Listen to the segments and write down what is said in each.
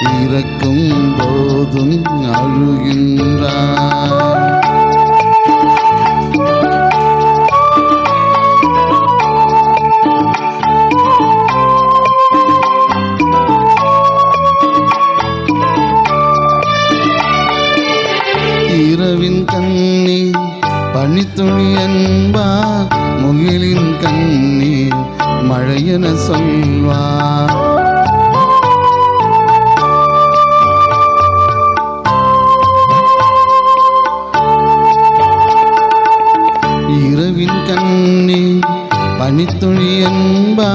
இறக்கும் போதும் அழுகின்றார். இரவின் கண்ணீர் பனித்துளி அன்பா முகிலின் கண்ணீர் மழையென சொல்வார். பனித்துளி அன்பா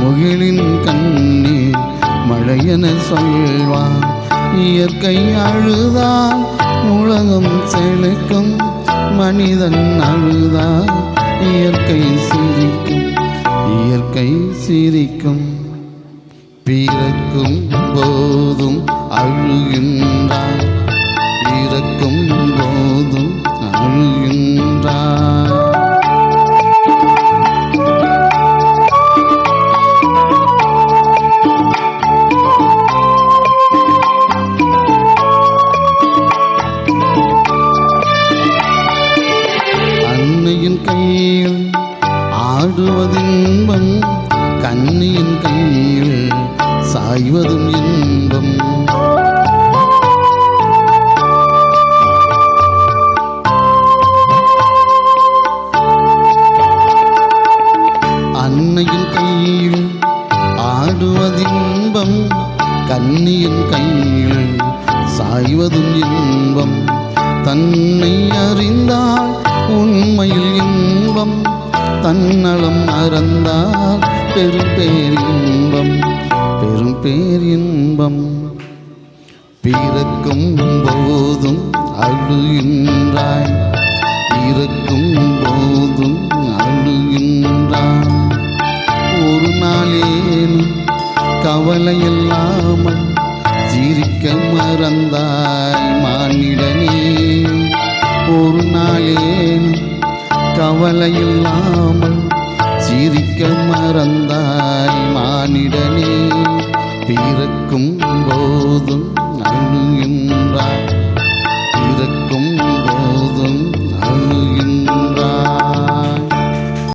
முகிலின் கண்ணீர் மழையென சொல்வான். இயற்கை அழுதான் உலகம் செழிக்கும் மனிதன் அழுதால் இயற்கை சிரிக்கும் இயற்கை சிரிக்கும். பிறக்கும் போதும் அழுகின்றான் இறக்கும் ஆடுவதின்பம் கண்ணியின் கையில் சாய்வதும் இன்பம். அன்னையின் கையில் ஆடுவதின்பம் கண்ணியின் கையில் சாய்வதும் இன்பம். தன்னை அறிந்தால் உண்மையில் இன்பம். தன்னலம் அறந்தால் பெரும் பேர் இன்பம் பெரும் பேர் இன்பம். பிறக்கும் போதும் அழுகின்றாய் இருக்கும் போதும் அழுகின்றாய் ஒரு நாளேனும் கவலை இல்லாமல் சிரிக்க மறந்தாய் மானிடனே. ஒரு நாளேனும் கவலையில்லாமல் சிரிக்க மறந்தாய் மானிடனே பிறக்கும் போதும் அழுகின்றாய் இறக்கும்